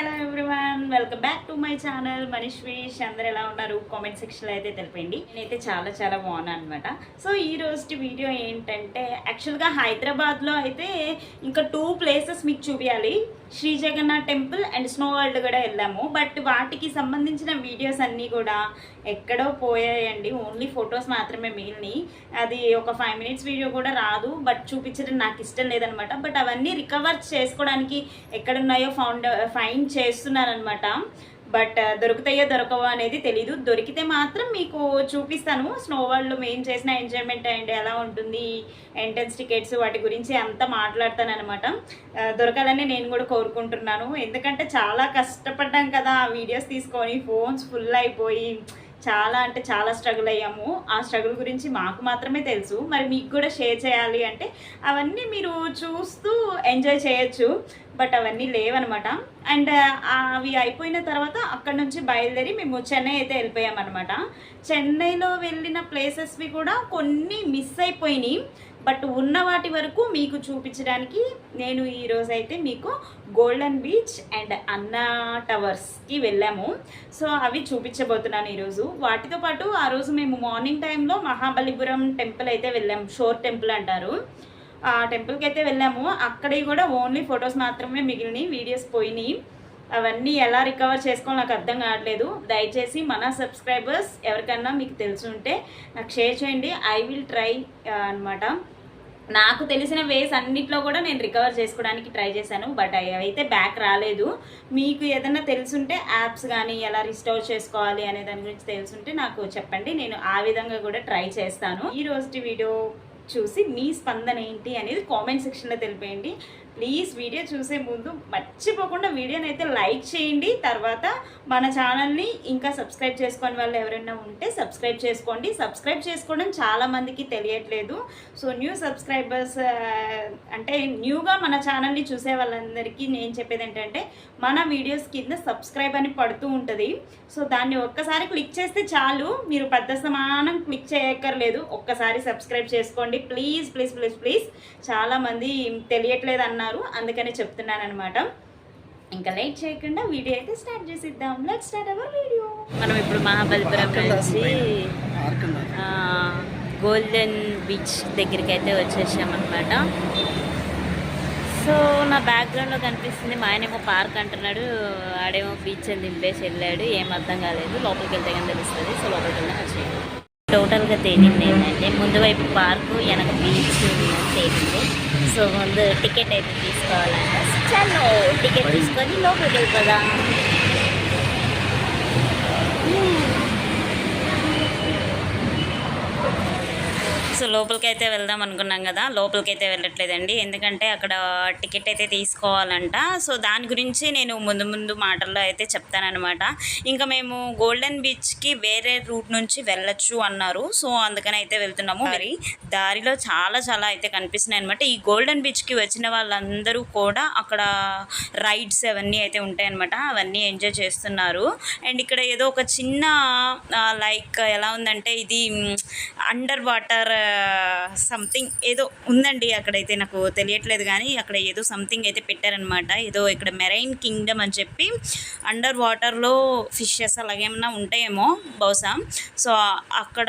Hello everyone welcome back to my channel మనీష్వేష్ అందరు ఎలా ఉన్నారు? కామెంట్ సెక్షన్లో అయితే తెలిపండి. నేనైతే చాలా చాలా బాగున్నాను అనమాట సో ఈ రోజు వీడియో ఏంటంటే యాక్చువల్గా హైదరాబాద్లో అయితే ఇంకా టూ ప్లేసెస్ మీకు చూపించాలి Shri Jagannath temple and snow world కూడా వెళ్ళాము. బట్ వాటికి సంబంధించిన వీడియోస్ అన్నీ కూడా ఎక్కడో పోయాయండి. ఓన్లీ ఫొటోస్ మాత్రమే మిగిలినాయి. అది ఒక ఫైవ్ మినిట్స్ వీడియో కూడా రాదు. బట్ చూపించడం నాకు ఇష్టం లేదనమాట. బట్ అవన్నీ రికవర్ చేసుకోవడానికి ఎక్కడున్నాయో ఫౌండ్ ఫైండ్ చేస్తున్నానమాట బట్ దొరుకుతాయో దొరకవో అనేది తెలీదు. దొరికితే మాత్రం మీకు చూపిస్తాను. స్నో వరల్డ్లో మేము చేసిన ఎంజాయ్మెంట్ అండ్ ఎలా ఉంటుంది ఎంట్రన్స్ టికెట్స్ వాటి గురించి అంతా మాట్లాడతాను అనమాట దొరకాలని నేను కూడా కోరుకుంటున్నాను. ఎందుకంటే చాలా కష్టపడ్డాం కదా ఆ వీడియోస్ తీసుకొని ఫోన్స్ ఫుల్ అయిపోయి చాలా అంటే చాలా స్ట్రగుల్ అయ్యాము. ఆ స్ట్రగుల్ గురించి మాకు మాత్రమే తెలుసు. మరి మీకు కూడా షేర్ చేయాలి అంటే అవన్నీ మీరు చూస్తూ ఎంజాయ్ చేయొచ్చు. బట్ అవన్నీ లేవనమాట. అండ్ అవి అయిపోయిన తర్వాత అక్కడ నుంచి బయలుదేరి మేము చెన్నై అయితే వెళ్ళిపోయామన్నమాట. చెన్నైలో వెళ్ళిన ప్లేసెస్వి కూడా కొన్ని మిస్ అయిపోయినాయి. బట్ ఉన్న వాటి వరకు మీకు చూపించడానికి నేను ఈరోజు అయితే మీకు గోల్డెన్ బీచ్ అండ్ అన్నా టవర్స్కి వెళ్ళాము. సో అవి చూపించబోతున్నాను ఈరోజు వాటితో పాటు ఆ రోజు మేము మార్నింగ్ టైంలో మహాబలిపురం టెంపుల్ అయితే వెళ్ళాము షోర్ టెంపుల్ అంటారు. ఆ టెంపుల్కి అయితే వెళ్ళాము. అక్కడ కూడా ఓన్లీ ఫొటోస్ మాత్రమే మిగిలినాయి వీడియోస్ పోయినాయి అవన్నీ ఎలా రికవర్ చేసుకోవాలో నాకు అర్థం కావట్లేదు. దయచేసి మన సబ్స్క్రైబర్స్ ఎవరికన్నా మీకు తెలిసి ఉంటే నాకు షేర్ చేయండి. ఐ విల్ ట్రై అనమాట నాకు తెలిసిన వేస్ అన్నిట్లో కూడా నేను రికవర్ చేసుకోవడానికి ట్రై చేశాను. బట్ అవైతే అయితే బ్యాక్ రాలేదు. మీకు ఏదైనా తెలుసుంటే యాప్స్ కానీ ఎలా రిస్టోర్ చేసుకోవాలి అనే దాని గురించి తెలుసుంటే నాకు చెప్పండి. నేను ఆ విధంగా కూడా ట్రై చేస్తాను. ఈ రోజు వీడియో చూసి మీ స్పందన ఏంటి అనేది కామెంట్ సెక్షన్లో తెలిపేయండి. ప్లీజ్ వీడియో చూసే ముందు మర్చిపోకుండా వీడియోని అయితే లైక్ చేయండి. తర్వాత మన ఛానల్ని ఇంకా సబ్స్క్రైబ్ చేసుకొని వాళ్ళు ఎవరైనా ఉంటే సబ్స్క్రైబ్ చేసుకోండి. సబ్స్క్రైబ్ చేసుకోవడం చాలా మందికి తెలియట్లేదు. సో న్యూ సబ్స్క్రైబర్స్ అంటే న్యూగా మన ఛానల్ని చూసే వాళ్ళందరికీ నేను చెప్పేది ఏంటంటే మన వీడియోస్ కింద సబ్స్క్రైబ్ అని పడుతూ ఉంటుంది. సో దాన్ని ఒక్కసారి క్లిక్ చేస్తే చాలు. మీరు పెద్ద సమానం క్లిక్ చేయక్కర్లేదు. ఒక్కసారి సబ్స్క్రైబ్ చేసుకోండి. Please please please please. చాలామంది తెలియట్లేదు అన్నారు అందుకనే చెప్తున్నాను అనమాట ఇంకా లేట్ చేయకుండా వీడియో అయితే స్టార్ట్ చేసిద్దాం. లెట్ స్టార్ట్ అవర్ వీడియో మనం ఇప్పుడు మహాబలిపురం నుంచి గోల్డెన్ బీచ్ దగ్గరికి అయితే వచ్చేసామన్నమాట. సో నా బ్యాక్గ్రౌండ్లో కనిపిస్తుంది. మా ఆయనేమో పార్క్ అంటున్నాడు. ఆడేమో బీచ్ అని దింపేసి వెళ్ళాడు. ఏం అర్థం కాలేదు. లోపలికి వెళ్తే కానీ తెలుస్తుంది. సో లోపలికి వెళ్తే వచ్చేయండి టోటల్గా తేలింది ఏంటంటే ముందు వైపు పార్కు వెనక బీచ్ తేలింది. సో ముందు టికెట్ అయితే తీసుకోవాలంట. చలో టికెట్ తీసుకొని లోపలికి వెళ్ళిపోదాం సో లోపలికి అయితే వెళ్దాం అనుకున్నాం కదా. లోపలికి అయితే వెళ్ళట్లేదండి. ఎందుకంటే అక్కడ టికెట్ అయితే తీసుకోవాలంట. సో దాని గురించి నేను ముందు ముందు మాటల్లో అయితే చెప్తానమాట ఇంకా మేము గోల్డెన్ బీచ్కి వేరే రూట్ నుంచి వెళ్ళొచ్చు అన్నారు. సో అందుకని అయితే వెళ్తున్నాము. మరి దారిలో చాలా చాలా అయితే కనిపిస్తున్నాయి అనమాట ఈ గోల్డెన్ బీచ్కి వచ్చిన వాళ్ళందరూ కూడా అక్కడ రైడ్స్ అవన్నీ అయితే ఉంటాయన్నమాట. అవన్నీ ఎంజాయ్ చేస్తున్నారు. అండ్ ఇక్కడ ఏదో ఒక చిన్న లైక్ ఎలా ఉందంటే ఇది అండర్ వాటర్ సంథింగ్ ఏదో ఉందండి. అక్కడైతే నాకు తెలియట్లేదు కానీ అక్కడ ఏదో సంథింగ్ అయితే పెట్టారనమాట ఏదో ఇక్కడ మెరైన్ కింగ్డమ్ అని చెప్పి అండర్ వాటర్లో ఫిషెస్ అలాగేమన్నా ఉంటాయేమో బహుశా. సో అక్కడ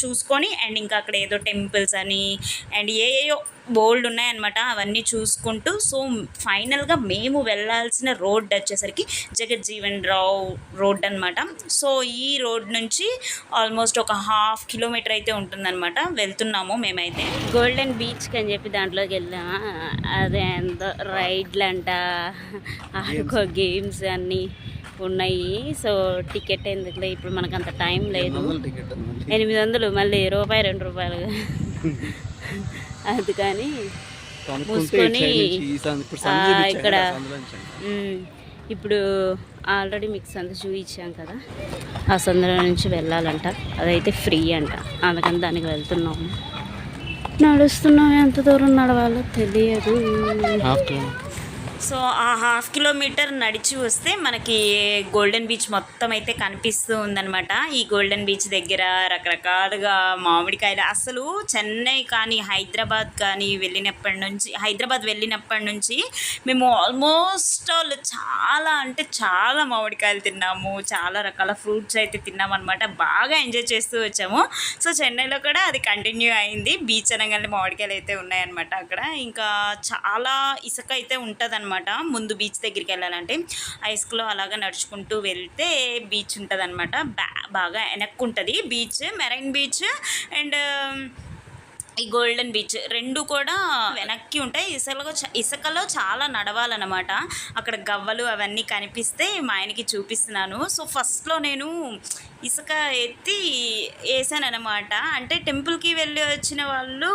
చూసుకొని అండ్ ఇంకా అక్కడ ఏదో టెంపుల్స్ అని అండ్ ఏ ఏయో బోల్డ్ ఉన్నాయన్నమాట. అవన్నీ చూసుకుంటూ సో ఫైనల్గా మేము వెళ్ళాల్సిన రోడ్ వచ్చేసరికి జగజ్జీవన్ రావు రోడ్ అనమాట సో ఈ రోడ్ నుంచి ఆల్మోస్ట్ ఒక హాఫ్ కిలోమీటర్ అయితే ఉంటుందన్నమాట. వెళ్తున్నాము మేమైతే. గోల్డెన్ బీచ్కి అని చెప్పి దాంట్లోకి వెళ్ళామా అదే ఎంతో రైడ్లు అంట ఆడుకో గేమ్స్ అన్నీ ఉన్నాయి. సో టికెట్ ఎందుకులే? ఇప్పుడు మనకు అంత టైం లేదు. ఎనిమిది వందలు మళ్ళీ రూపాయి రెండు రూపాయలు. అది కానీ మూసుకొని ఇక్కడ ఇప్పుడు ఆల్రెడీ మిక్స్ అంతా చూపించాం కదా. ఆ సందులో నుంచి వెళ్ళాలంట. అదైతే ఫ్రీ అంట. అందుకని దానికి వెళ్తున్నాము. నడుస్తున్నాం ఎంత దూరం నడవాలో తెలియదు. సో ఆ హాఫ్ కిలోమీటర్ నడిచి వస్తే మనకి గోల్డెన్ బీచ్ మొత్తం అయితే కనిపిస్తూ ఉందన్నమాట. ఈ గోల్డెన్ బీచ్ దగ్గర రకరకాలుగా మామిడికాయలు అసలు చెన్నై కానీ హైదరాబాద్ కానీ వెళ్ళినప్పటి నుంచి హైదరాబాద్ వెళ్ళినప్పటి నుంచి మేము ఆల్మోస్ట్ ఆల్ చాలా అంటే చాలా మామిడికాయలు తిన్నాము. చాలా రకాల ఫ్రూట్స్ అయితే తిన్నామన్నమాట. బాగా ఎంజాయ్ చేస్తూ వచ్చాము. సో చెన్నైలో కూడా అది కంటిన్యూ అయింది. బీచ్ అనగానే మామిడికాయలు అయితే ఉన్నాయన్నమాట అక్కడ. ఇంకా చాలా ఇసుక అయితే ఉంటుంది ముందు బీచ్ దగ్గరికి వెళ్ళాలంటే ఆ అలాగా నడుచుకుంటూ వెళ్తే బీచ్ ఉంటుంది అనమాట బాగా వెనక్కు ఉంటుంది బీచ్ మెరైన్ బీచ్ అండ్ ఈ గోల్డెన్ బీచ్ రెండు కూడా వెనక్కి ఉంటాయి. ఇసుకలో ఇసుకలో చాలా నడవాలన్నమాట. అక్కడ గవ్వలు అవన్నీ కనిపిస్తే మా ఆయనకి చూపిస్తున్నాను. సో ఫస్ట్లో నేను ఇసుక ఎత్తి వేసానన్నమాట. అంటే టెంపుల్కి వెళ్ళి వచ్చిన వాళ్ళు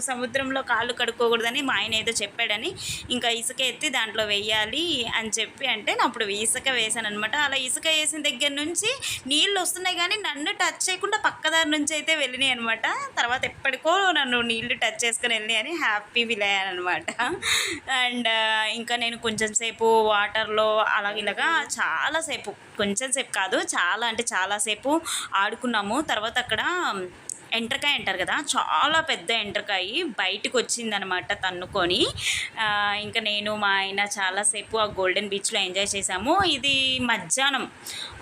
సముద్రంలో కాళ్ళు కడుక్కోకూడదని మా ఆయన ఏదో చెప్పాడని ఇంకా ఇసుక ఎత్తి దాంట్లో వెయ్యాలి అని చెప్పి అంటే నేను అప్పుడు ఇసుక వేసాను అనమాట అలా ఇసుక వేసిన దగ్గర నుంచి నీళ్ళు వస్తున్నాయి కానీ నన్ను టచ్ చేయకుండా పక్కదారి నుంచి అయితే వెళ్ళినాయి అనమాట తర్వాత ఎప్పటికో నన్ను నీళ్ళు టచ్ చేసుకుని వెళ్ళినాయి అని హ్యాపీ ఫీల్ అయ్యాను అనమాట అండ్ ఇంకా నేను కొంచెం సేపు వాటర్లో అలా ఇలాగా చాలాసేపు కొంచెం సేపు కాదు చాలా అంటే చాలాసేపు ఆడుకున్నాము తర్వాత అక్కడ ఎంటర్కాయ అంటారు కదా చాలా పెద్ద ఎంటర్కాయ బయటకు వచ్చిందనమాట తన్నుకొని ఇంకా నేను మా ఆయన చాలాసేపు ఆ గోల్డెన్ బీచ్లో ఎంజాయ్ చేశాము. ఇది మధ్యాహ్నం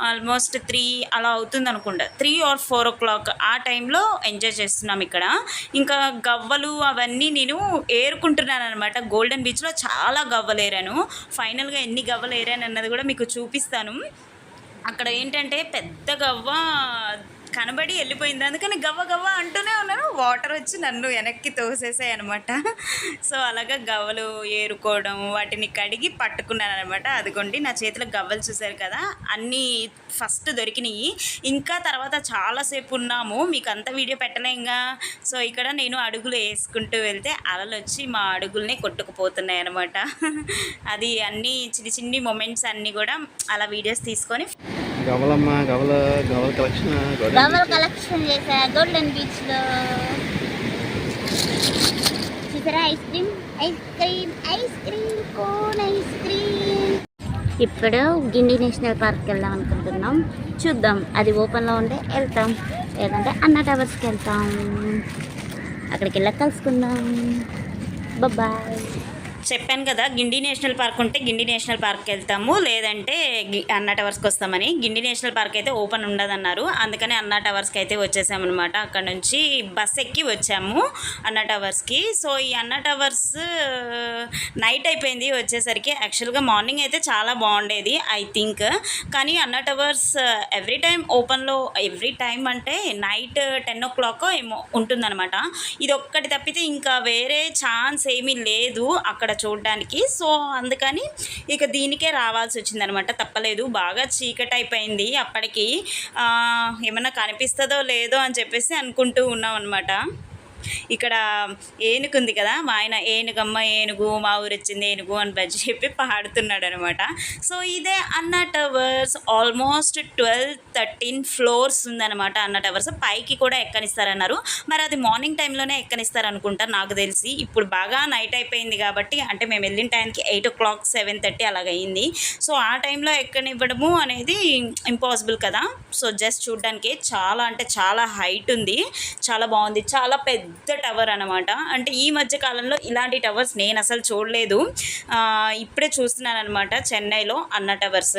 ఆల్మోస్ట్ త్రీ అలా అవుతుంది అనుకుంటా three or four o'clock ఆ టైంలో ఎంజాయ్ చేస్తున్నాం ఇక్కడ. ఇంకా గవ్వలు అవన్నీ నేను ఏరుకుంటున్నాను అనమాట గోల్డెన్ బీచ్లో చాలా గవ్వలు ఏరాను ఫైనల్గా ఎన్ని గవ్వలు ఏరాను అన్నది కూడా మీకు చూపిస్తాను. అక్కడ ఏంటంటే పెద్ద గవ్వ కనబడి వెళ్ళిపోయింది. అందుకని గవ్వ గవ్వ అంటూనే ఉన్నాను. వాటర్ వచ్చి నన్ను వెనక్కి తోసేసాయి అనమాట సో అలాగా గవ్వలు ఏరుకోవడం వాటిని కడిగి పట్టుకున్నాను అనమాట అదిగోండి నా చేతిలో గవ్వలు చూశారు కదా. అన్నీ ఫస్ట్ దొరికినాయి. ఇంకా తర్వాత చాలాసేపు ఉన్నాము. మీకు అంత వీడియో పెట్టలేంగా సో ఇక్కడ నేను అడుగులు వేసుకుంటూ వెళ్తే అలలు వచ్చి మా అడుగుల్ని కొట్టుకుపోతున్నాయి అనమాట అది అన్నీ చిన్ని చిన్ని మొమెంట్స్ అన్నీ కూడా అలా వీడియోస్ తీసుకొని గవలమ్మ గవల గవల కలెక్షన్ గవ్వల కలెక్షన్ చేసా గోల్డెన్ బీచ్లో. చూసారా ice cream? Ice cream ice cream cone ice cream. ఇప్పుడు గిండి నేషనల్ పార్క్ వెళ్దాం అనుకుంటున్నాం. చూద్దాం అది ఓపెన్లో ఉంటే వెళ్తాం. లేదంటే అన్న టవర్స్కి వెళ్తాం. అక్కడికి వెళ్ళి కలుసుకుందాం. బాయ్ చెప్పాను కదా గిండి నేషనల్ పార్క్ ఉంటే గిండి నేషనల్ పార్క్కి వెళ్తాము. లేదంటే గి- అన్నా టవర్స్కి వస్తామని. గిండి నేషనల్ పార్క్ అయితే ఓపెన్ ఉండదన్నారు. అందుకని అన్నా టవర్స్కి అయితే వచ్చేసామన్నమాట. అక్కడ నుంచి బస్ ఎక్కి వచ్చాము అన్నా టవర్స్కి. సో ఈ అన్నా టవర్స్ నైట్ అయిపోయింది వచ్చేసరికి. యాక్చువల్గా మార్నింగ్ అయితే చాలా బాగుండేది ఐ థింక్. కానీ అన్నా టవర్స్ ఎవ్రీ టైం ఓపెన్లో ఎవ్రీ టైం అంటే నైట్ టెన్ ఓ క్లాక్ ఏమో ఉంటుందన్నమాట. ఇది ఒక్కటి తప్పితే ఇంకా వేరే ఛాన్స్ ఏమీ లేదు. అక్కడ చూడడానికి. సో అందుకని ఇక దీనికే రావాల్సి వచ్చిందనమాట. తప్పలేదు. బాగా చీకటి అయిపోయింది అప్పటికి ఏమన్నా కనిపిస్తుందో లేదో అని చెప్పేసి అనుకుంటూ ఉన్నాం అనమాట ఇక్కడ ఏనుగు ఉంది కదా మా ఆయన ఏనుగమ్మ ఏనుగు మా ఊరు వచ్చింది ఏనుగు అని బజ్జి చెప్పి పాడుతున్నాడు అనమాట సో ఇదే Anna towers almost twelve thirteen floors ఉందన్నమాట అన్న టవర్స్. పైకి కూడా ఎక్కనిస్తారన్నారు. మరి అది మార్నింగ్ టైంలోనే ఎక్కనిస్తారు అనుకుంటా నాకు తెలిసి. ఇప్పుడు బాగా నైట్ అయిపోయింది కాబట్టి అంటే మేము వెళ్ళిన టైంకి eight o'clock seven thirty అలాగ అయింది సో ఆ టైంలో ఎక్కనివ్వడము అనేది ఇంపాసిబుల్ కదా. సో జస్ట్ చూడడానికి చాలా అంటే చాలా హైట్ ఉంది. చాలా బాగుంది. చాలా పెద్ద టవర్ అనమాట అంటే ఈ మధ్య కాలంలో ఇలాంటి టవర్స్ నేను అసలు చూడలేదు. ఇప్పుడే చూస్తున్నాను అనమాట చెన్నైలో అన్న టవర్స్.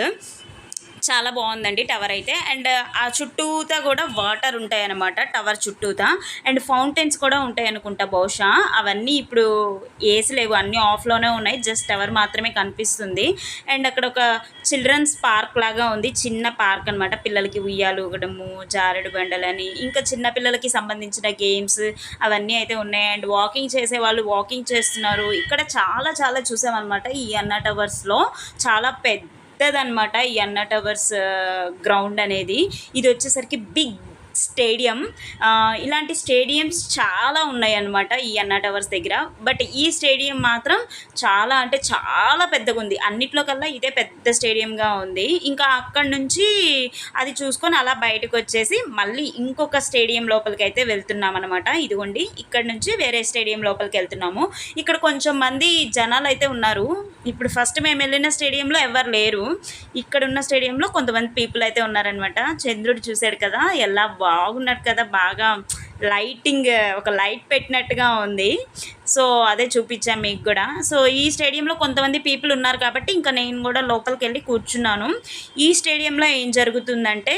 చాలా బాగుందండి టవర్ అయితే. అండ్ ఆ చుట్టూతా కూడా వాటర్ ఉంటాయి అన్నమాట టవర్ చుట్టూతా. అండ్ ఫౌంటైన్స్ కూడా ఉంటాయి అనుకుంటా బహుశా. అవన్నీ ఇప్పుడు ఏసీ లేవు అన్నీ ఆఫ్లోనే ఉన్నాయి జస్ట్ టవర్ మాత్రమే కనిపిస్తుంది. అండ్ అక్కడ ఒక చిల్డ్రన్స్ పార్క్ లాగా ఉంది చిన్న పార్క్ అనమాట పిల్లలకి ఉయ్యాలు ఊగడము జారుడు బండలని ఇంకా చిన్న పిల్లలకి సంబంధించిన గేమ్స్ అవన్నీ అయితే ఉన్నాయి. అండ్ వాకింగ్ చేసే వాళ్ళు వాకింగ్ చేస్తున్నారు. ఇక్కడ చాలా చాలా చూసామన్నమాట ఈ అన్న టవర్స్లో. చాలా పెద్ద పెద్దదనమాట ఈ అన్న టవర్స్ గ్రౌండ్ అనేది. ఇది వచ్చేసరికి బిగ్ స్టేడియం ఇలాంటి స్టేడియంస్ చాలా ఉన్నాయి అన్నమాట ఈ అన్నా టవర్స్ దగ్గర. బట్ ఈ స్టేడియం మాత్రం చాలా అంటే చాలా పెద్దగా ఉంది. అన్నిట్లో కల్లా ఇదే పెద్ద స్టేడియంగా ఉంది. ఇంకా అక్కడ నుంచి అది చూసుకొని అలా బయటకు వచ్చేసి మళ్ళీ ఇంకొక స్టేడియం లోపలికి అయితే వెళ్తున్నాం అనమాట ఇదిగోండి ఇక్కడ నుంచి వేరే స్టేడియం లోపలికి వెళ్తున్నాము. ఇక్కడ కొంచెం మంది జనాలు అయితే ఉన్నారు. ఇప్పుడు ఫస్ట్ మేము వెళ్ళిన స్టేడియంలో ఎవరు లేరు. ఇక్కడ ఉన్న స్టేడియంలో కొంతమంది పీపుల్ అయితే ఉన్నారనమాట చంద్రుడు చూశాడు కదా ఎలా బాగున్నాడు కదా బాగా లైటింగ్ ఒక లైట్ పెట్టినట్టుగా ఉంది. సో అదే చూపించాను మీకు కూడా. సో ఈ స్టేడియంలో కొంతమంది పీపుల్ ఉన్నారు కాబట్టి ఇంకా నేను కూడా లోపలికి వెళ్ళి కూర్చున్నాను. ఈ స్టేడియంలో ఏం జరుగుతుందంటే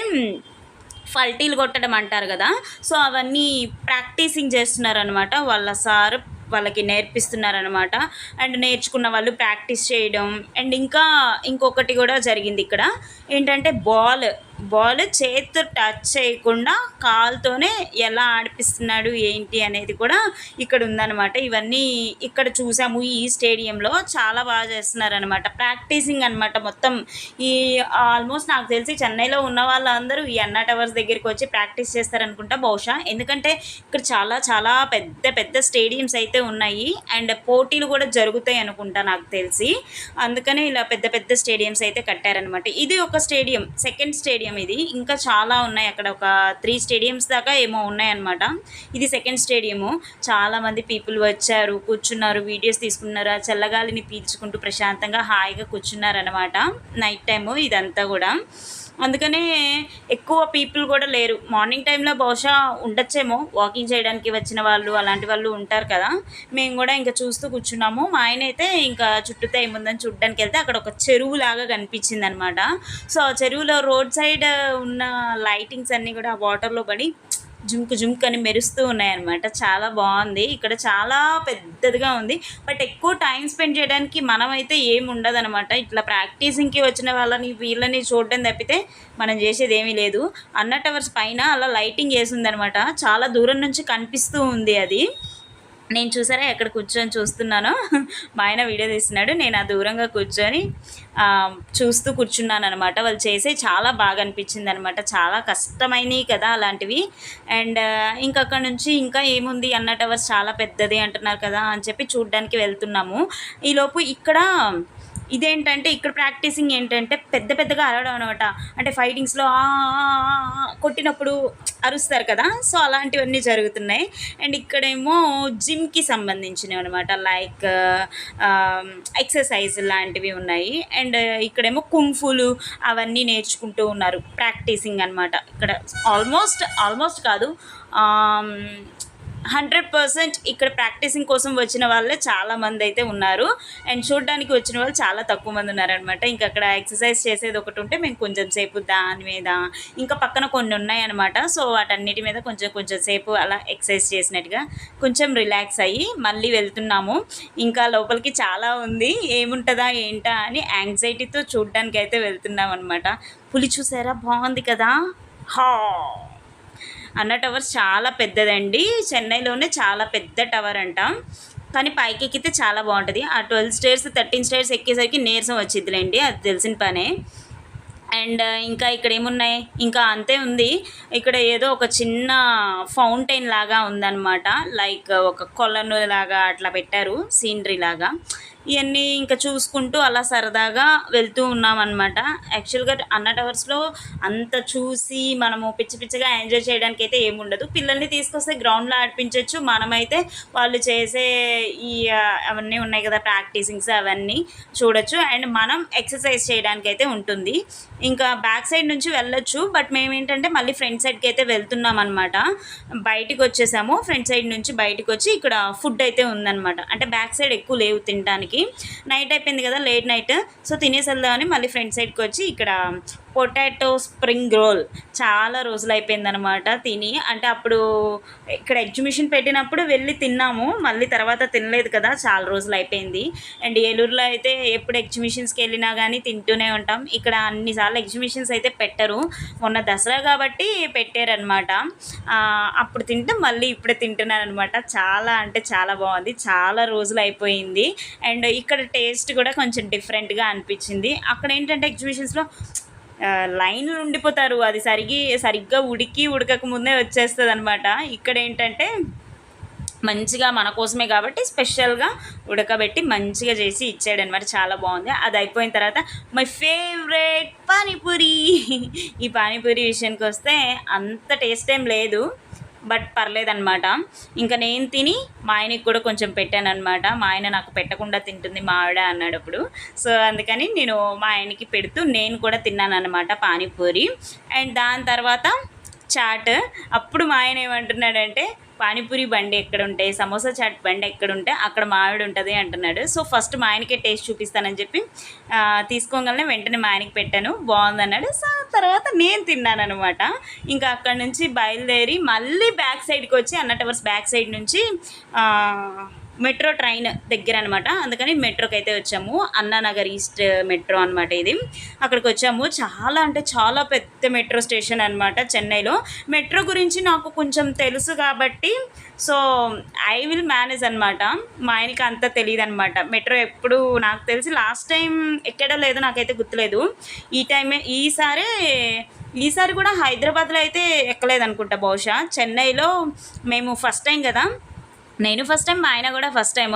ఫల్టీలు కొట్టడం అంటారు కదా సో అవన్నీ ప్రాక్టీసింగ్ చేస్తున్నారనమాట వాళ్ళ సార్ వాళ్ళకి నేర్పిస్తున్నారనమాట అండ్ నేర్చుకున్న వాళ్ళు ప్రాక్టీస్ చేయడం. అండ్ ఇంకా ఇంకొకటి కూడా జరిగింది ఇక్కడ. ఏంటంటే బాల్. బాల్ చేతితో టచ్ చేయకుండా కాల్తోనే ఎలా ఆడిపిస్తున్నాడు ఏంటి అనేది కూడా ఇక్కడ ఉందన్నమాట. ఇవన్నీ ఇక్కడ చూసాము. ఈ స్టేడియంలో చాలా బాగా చేస్తున్నారనమాట ప్రాక్టీసింగ్ అనమాట మొత్తం. ఈ ఆల్మోస్ట్ నాకు తెలిసి చెన్నైలో ఉన్న వాళ్ళందరూ ఈ అన్నా టవర్స్ దగ్గరికి వచ్చి ప్రాక్టీస్ చేస్తారనుకుంటా బహుశా. ఎందుకంటే ఇక్కడ చాలా చాలా పెద్ద పెద్ద స్టేడియంస్ అయితే ఉన్నాయి. అండ్ పోటీలు కూడా జరుగుతాయి అనుకుంటా నాకు తెలిసి. అందుకనే ఇలా పెద్ద పెద్ద స్టేడియంస్ అయితే కట్టారనమాట ఇది ఒక స్టేడియం. Second stadium. ఇది. ఇంకా చాలా ఉన్నాయి. అక్కడ ఒక త్రీ స్టేడియంస్ దాకా ఏమో ఉన్నాయన్నమాట. ఇది సెకండ్ స్టేడియము చాలా మంది పీపుల్ వచ్చారు కూర్చున్నారు వీడియోస్ తీసుకున్నారు ఆ చల్లగాలిని పీల్చుకుంటూ ప్రశాంతంగా హాయిగా కూర్చున్నారనమాట నైట్ టైము ఇదంతా కూడా. అందుకనే ఎక్కువ పీపుల్ కూడా లేరు. మార్నింగ్ టైంలో బహుశా ఉండొచ్చేమో వాకింగ్ చేయడానికి వచ్చిన వాళ్ళు అలాంటి వాళ్ళు ఉంటారు కదా. మేము కూడా ఇంకా చూస్తూ కూర్చున్నాము. మా ఆయన అయితే ఇంకా చుట్టూతో ఏముందని చూడడానికి వెళ్తే అక్కడ ఒక చెరువు లాగా కనిపించింది అనమాట సో ఆ చెరువులో రోడ్ సైడ్ ఉన్న లైటింగ్స్ అన్నీ కూడా ఆ వాటర్లో పడి జుంకు జుంకు అని మెరుస్తూ ఉన్నాయన్నమాట. చాలా బాగుంది. ఇక్కడ చాలా పెద్దదిగా ఉంది. బట్ ఎక్కువ టైం స్పెండ్ చేయడానికి మనం అయితే ఏం ఉండదన్నమాట. ఇట్లా ప్రాక్టీసింగ్కి వచ్చిన వాళ్ళని వీళ్ళని చూడడం తప్పితే మనం చేసేది ఏమీ లేదు. అన్న టవర్స్ పైన అలా లైటింగ్ వేసి ఉందన్నమాట. చాలా దూరం నుంచి కనిపిస్తూ ఉంది అది. నేను చూసారా ఎక్కడ కూర్చొని చూస్తున్నానో? మా ఆయన వీడియో తీస్తున్నాడు నేను ఆ దూరంగా కూర్చొని చూస్తూ కూర్చున్నాను అనమాట వాళ్ళు చేసే చాలా బాగా అనిపించింది అనమాట చాలా కష్టమైనవి కదా అలాంటివి. అండ్ ఇంకా అక్కడ నుంచి ఇంకా ఏముంది అన్న టవర్స్ చాలా పెద్దది అంటున్నారు కదా అని చెప్పి చూడ్డానికి వెళ్తున్నాము. ఈలోపు ఇక్కడ ఇదేంటంటే ఇక్కడ ప్రాక్టీసింగ్ ఏంటంటే పెద్ద పెద్దగా అరవడం అనమాట అంటే ఫైటింగ్స్లో కొట్టినప్పుడు అరుస్తారు కదా? సో అలాంటివన్నీ జరుగుతున్నాయి. అండ్ ఇక్కడేమో జిమ్కి సంబంధించినవి అనమాట లైక్ ఎక్సర్సైజ్ లాంటివి ఉన్నాయి. అండ్ ఇక్కడేమో కుంఫులు అవన్నీ నేర్చుకుంటూ ఉన్నారు. ప్రాక్టీసింగ్ అనమాట ఇక్కడ ఆల్మోస్ట్ ఆల్మోస్ట్ కాదు. హండ్రెడ్ పర్సెంట్ ఇక్కడ ప్రాక్టీసింగ్ కోసం వచ్చిన వాళ్ళే చాలా మంది అయితే ఉన్నారు. అండ్ చూడడానికి వచ్చిన వాళ్ళు చాలా తక్కువ మంది ఉన్నారనమాట ఇంకా అక్కడ ఎక్సర్సైజ్ చేసేది ఒకటి ఉంటే మేము కొంచెం సేపు దాని మీద ఇంకా పక్కన కొన్ని ఉన్నాయన్నమాట. సో వాటన్నిటి మీద కొంచెం కొంచెం సేపు అలా ఎక్సర్సైజ్ చేసినట్టుగా కొంచెం రిలాక్స్ అయ్యి మళ్ళీ వెళ్తున్నాము. ఇంకా లోపలికి చాలా ఉంది. ఏముంటుందా ఏంటా అని యాంగ్జైటీతో చూడడానికి అయితే వెళ్తున్నాం అనమాట పులి చూసారా? బాగుంది కదా? హా! అన్న టవర్స్ చాలా పెద్దదండి. చెన్నైలోనే చాలా పెద్ద టవర్ అంట. కానీ పైకి ఎక్కితే చాలా బాగుంటుంది. ఆ ట్వెల్వ్ స్టేర్స్ థర్టీన్ స్టేర్స్ ఎక్కేసరికి నీరసం వచ్చిద్దిలేండి. అది తెలిసిన పనే. అండ్ ఇంకా ఇక్కడ ఏమున్నాయి ఇంకా అంతే ఉంది. ఇక్కడ ఏదో ఒక చిన్న ఫౌంటైన్ లాగా ఉందన్నమాట. లైక్ ఒక కొలను లాగా అట్లా పెట్టారు. సీనరీ లాగా. ఇవన్నీ ఇంకా చూసుకుంటూ అలా సరదాగా వెళ్తూ ఉన్నామన్నమాట. యాక్చువల్గా అన్న టవర్స్లో అంత చూసి మనము పిచ్చి పిచ్చిగా ఎంజాయ్ చేయడానికి అయితే ఏముండదు. పిల్లల్ని తీసుకొస్తే గ్రౌండ్లో ఆడిపించవచ్చు మనమైతే వాళ్ళు చేసే ఈ అవన్నీ ఉన్నాయి కదా ప్రాక్టీసింగ్స్ అవన్నీ చూడొచ్చు. అండ్ మనం ఎక్సర్సైజ్ చేయడానికి అయితే ఉంటుంది. ఇంకా బ్యాక్ సైడ్ నుంచి వెళ్ళొచ్చు బట్ మేము ఏంటంటే మళ్ళీ ఫ్రంట్ సైడ్కి అయితే వెళ్తున్నాం అనమాట బయటికి వచ్చేసాము ఫ్రంట్ సైడ్ నుంచి బయటకు వచ్చి ఇక్కడ ఫుడ్ అయితే ఉందన్నమాట. అంటే బ్యాక్ సైడ్ ఎక్కువ లేవు తినడానికి నైట్ అయిపోయింది కదా లేట్ నైట్. సో తినేసి వెళ్దామని మళ్ళీ ఫ్రంట్ సైడ్కి వచ్చి ఇక్కడ పొటాటో స్ప్రింగ్ రోల్ చాలా రోజులు అయిపోయిందనమాట తిని. అంటే అప్పుడు ఇక్కడ ఎగ్జిబిషన్ పెట్టినప్పుడు వెళ్ళి తిన్నాము. మళ్ళీ తర్వాత తినలేదు కదా చాలా రోజులు అయిపోయింది అండ్ ఏలూరులో అయితే ఎప్పుడు ఎగ్జిబిషన్స్కి వెళ్ళినా కానీ తింటూనే ఉంటాం. ఇక్కడ అన్నిసార్లు ఎగ్జిబిషన్స్ అయితే పెట్టరు. మొన్న దసరా కాబట్టి పెట్టారనమాట అప్పుడు తింటే మళ్ళీ ఇప్పుడే తింటున్నాను అనమాట చాలా అంటే చాలా బాగుంది. చాలా రోజులు అయిపోయింది అండ్ ఇక్కడ టేస్ట్ కూడా కొంచెం డిఫరెంట్గా అనిపించింది. అక్కడ ఏంటంటే ఎగ్జిబిషన్స్లో లైన్లు ఉండిపోతారు. అది సరిగి సరిగ్గా ఉడికి ఉడకక ముందే వచ్చేస్తుంది అనమాట ఇక్కడ ఏంటంటే మంచిగా మన కోసమే కాబట్టి స్పెషల్గా ఉడకబెట్టి మంచిగా చేసి ఇచ్చాడు అనమాట చాలా బాగుంది. అది అయిపోయిన తర్వాత మై ఫేవరెట్ పానీపూరి. ఈ పానీపూరి విషయానికి వస్తే అంత టేస్ట్ ఏం లేదు. బట్ పర్లేదన్నమాట. ఇంకా నేను తిని మా ఆయనకి కూడా కొంచెం పెట్టాను అనమాట మా ఆయన నాకు పెట్టకుండా తింటుంది మా ఆవిడ అన్నాడు అప్పుడు సో అందుకని నేను మా ఆయనకి పెడుతూ నేను కూడా తిన్నాను అనమాట పానీపూరి. అండ్ దాని తర్వాత చాట్. అప్పుడు మా ఆయన ఏమంటున్నాడంటే పానీపూరి బండి ఎక్కడ ఉంటాయి సమోసా చాట్ బండి ఎక్కడ ఉంటే అక్కడ మావిడ ఉంటుంది అంటున్నాడు. సో ఫస్ట్ మా ఆయనకే టేస్ట్ చూపిస్తానని చెప్పి తీసుకోగలనే వెంటనే మా ఆయనకి పెట్టాను. బాగుందన్నాడు. సో తర్వాత నేను తిన్నాను అనమాట ఇంకా అక్కడ నుంచి బయలుదేరి మళ్ళీ బ్యాక్ సైడ్కి వచ్చి అన్న టవర్స్ బ్యాక్ సైడ్ నుంచి మెట్రో ట్రైన్ దగ్గర అనమాట అందుకని మెట్రోకి అయితే వచ్చాము. అన్నానగర్ ఈస్ట్ మెట్రో అనమాట ఇది. అక్కడికి వచ్చాము. చాలా అంటే చాలా పెద్ద మెట్రో స్టేషన్ అనమాట చెన్నైలో. మెట్రో గురించి నాకు కొంచెం తెలుసు కాబట్టి సో ఐ విల్ మేనేజ్ అనమాట మా ఆయనకి అంత తెలియదు అనమాట మెట్రో ఎప్పుడు నాకు తెలిసి లాస్ట్ టైం ఎక్కడో లేదో నాకైతే గుర్తులేదు. ఈ టైమే ఈసారి ఈసారి కూడా హైదరాబాద్లో అయితే ఎక్కలేదు అనుకుంటా బహుశా. చెన్నైలో మేము ఫస్ట్ టైం కదా. నేను ఫస్ట్ టైం ఆయన కూడా ఫస్ట్ టైం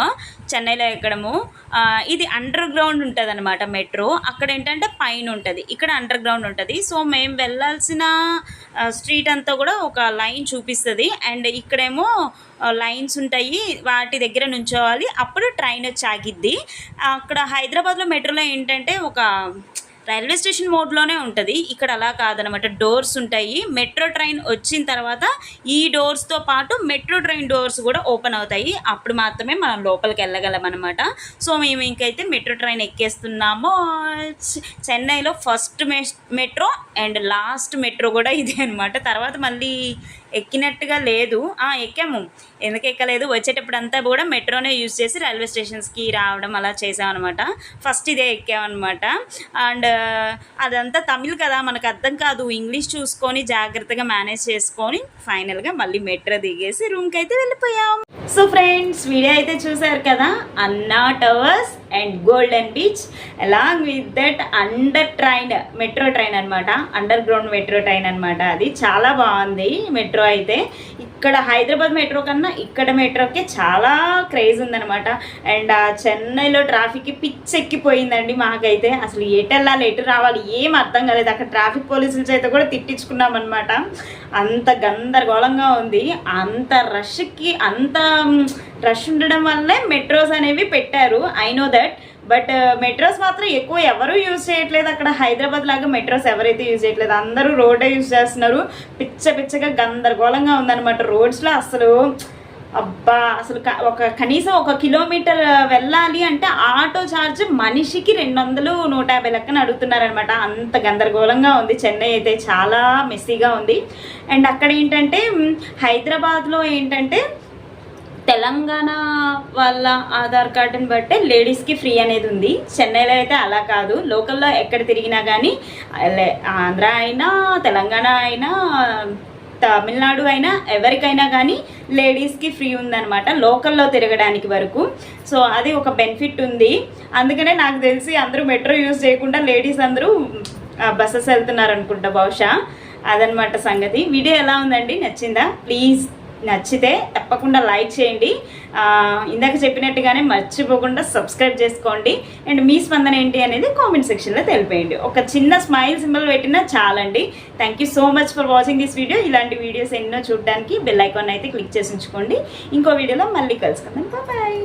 చెన్నైలో ఎక్కడము. ఇది అండర్ గ్రౌండ్ ఉంటుంది అనమాట మెట్రో అక్కడ ఏంటంటే పైన ఉంటుంది. ఇక్కడ అండర్ గ్రౌండ్ ఉంటుంది. సో మేము వెళ్ళాల్సిన స్ట్రీట్ అంతా కూడా ఒక లైన్ చూపిస్తుంది. అండ్ ఇక్కడేమో లైన్స్ ఉంటాయి. వాటి దగ్గర నుంచోవాలి. అప్పుడు ట్రైన్ వచ్చి ఆగిద్ది అక్కడ హైదరాబాద్లో మెట్రోలో ఏంటంటే ఒక రైల్వే స్టేషన్ మోడ్లోనే ఉంటుంది. ఇక్కడ అలా కాదనమాట. డోర్స్ ఉంటాయి. మెట్రో ట్రైన్ వచ్చిన తర్వాత ఈ డోర్స్తో పాటు మెట్రో ట్రైన్ డోర్స్ కూడా ఓపెన్ అవుతాయి. అప్పుడు మాత్రమే మనం లోపలికి వెళ్ళగలం అనమాట సో మేము ఇంకైతే మెట్రో ట్రైన్ ఎక్కేస్తున్నాము. చెన్నైలో first metro and last metro కూడా ఇదే అనమాట. తర్వాత మళ్ళీ ఎక్కినట్టుగా లేదు. ఎక్కాము. ఎందుకు ఎక్కలేదు? వచ్చేటప్పుడు అంతా కూడా మెట్రోనే యూజ్ చేసి రైల్వే స్టేషన్స్కి రావడం అలా చేసామన్నమాట. ఫస్ట్ ఇదే ఎక్కామన్నమాట. అండ్ అదంతా తమిళ్ కదా మనకు అర్థం కాదు. ఇంగ్లీష్ చూసుకొని జాగ్రత్తగా మేనేజ్ చేసుకొని ఫైనల్గా మళ్ళీ మెట్రో దిగేసి రూమ్కి అయితే వెళ్ళిపోయాం. సో ఫ్రెండ్స్ వీడియో అయితే చూసారు కదా? Anna towers and golden beach along with that under train metro train అనమాట అండర్ గ్రౌండ్ మెట్రో ట్రైన్ అనమాట అది. చాలా బాగుంది మెట్రో అయితే. ఇక్కడ హైదరాబాద్ మెట్రో కన్నా ఇక్కడ మెట్రోకి చాలా క్రేజ్ ఉందనమాట అండ్ ఆ చెన్నైలో ట్రాఫిక్కి పిచ్చెక్కిపోయిందండి మాకైతే. అసలు ఎటు వెళ్ళాలి ఎటు రావాలి ఏం అర్థం కాలేదు. అక్కడ ట్రాఫిక్ పోలీసుల చేత కూడా తిట్టించుకున్నాం అనమాట అంత గందరగోళంగా ఉంది. అంత రష్కి అంత రష్ ఉండడం వల్లే మెట్రోస్ అనేవి పెట్టారు. I know that but metros మాత్రం ఎక్కువ ఎవరు యూజ్ చేయట్లేదు. అక్కడ హైదరాబాద్ లాగా మెట్రోస్ ఎవరైతే యూజ్ చేయట్లేదు. అందరూ రోడ్డే యూజ్ చేస్తున్నారు. పిచ్చ పిచ్చగా గందరగోళంగా ఉందన్నమాట రోడ్స్లో అసలు. అబ్బా అసలు ఒక కనీసం ఒక కిలోమీటర్ వెళ్ళాలి అంటే ఆటో ఛార్జ్ మనిషికి రెండు వందలు నూట యాభై లెక్కన అడుగుతున్నారనమాట అంత గందరగోళంగా ఉంది. చెన్నై అయితే చాలా మెస్సీగా ఉంది. అండ్ అక్కడ ఏంటంటే హైదరాబాద్లో ఏంటంటే తెలంగాణ వాళ్ళ ఆధార్ కార్డుని బట్టే లేడీస్కి ఫ్రీ అనేది ఉంది. చెన్నైలో అయితే అలా కాదు. లోకల్లో ఎక్కడ తిరిగినా కానీ ఆంధ్ర అయినా తెలంగాణ అయినా తమిళనాడు అయినా ఎవరికైనా కానీ లేడీస్కి ఫ్రీ ఉందన్నమాట లోకల్లో తిరగడానికి వరకు. సో అది ఒక బెనిఫిట్ ఉంది. అందుకనే నాకు తెలిసి అందరూ మెట్రో యూజ్ చేయకుండా లేడీస్ అందరూ బస్సెస్ వెళ్తున్నారు అనుకుంటా బహుశా. అదనమాట సంగతి. వీడియో ఎలా ఉందండి? నచ్చిందా? ప్లీజ్. నచ్చితే తప్పకుండా లైక్ చేయండి. ఇందాక చెప్పినట్టుగానే మర్చిపోకుండా సబ్స్క్రైబ్ చేసుకోండి. అండ్ మీ స్పందన ఏంటి అనేది కామెంట్ సెక్షన్లో తెలిపేయండి. ఒక చిన్న స్మైల్ సింబల్ పెట్టినా చాలండి. Thank you so much for watching this video ఇలాంటి వీడియోస్ ఎన్నో చూడడానికి బెల్ ఐకాన్ అయితే క్లిక్ చేసి ఉంచుకోండి. ఇంకో వీడియోలో మళ్ళీ కలుసుకుందాం. బాయ్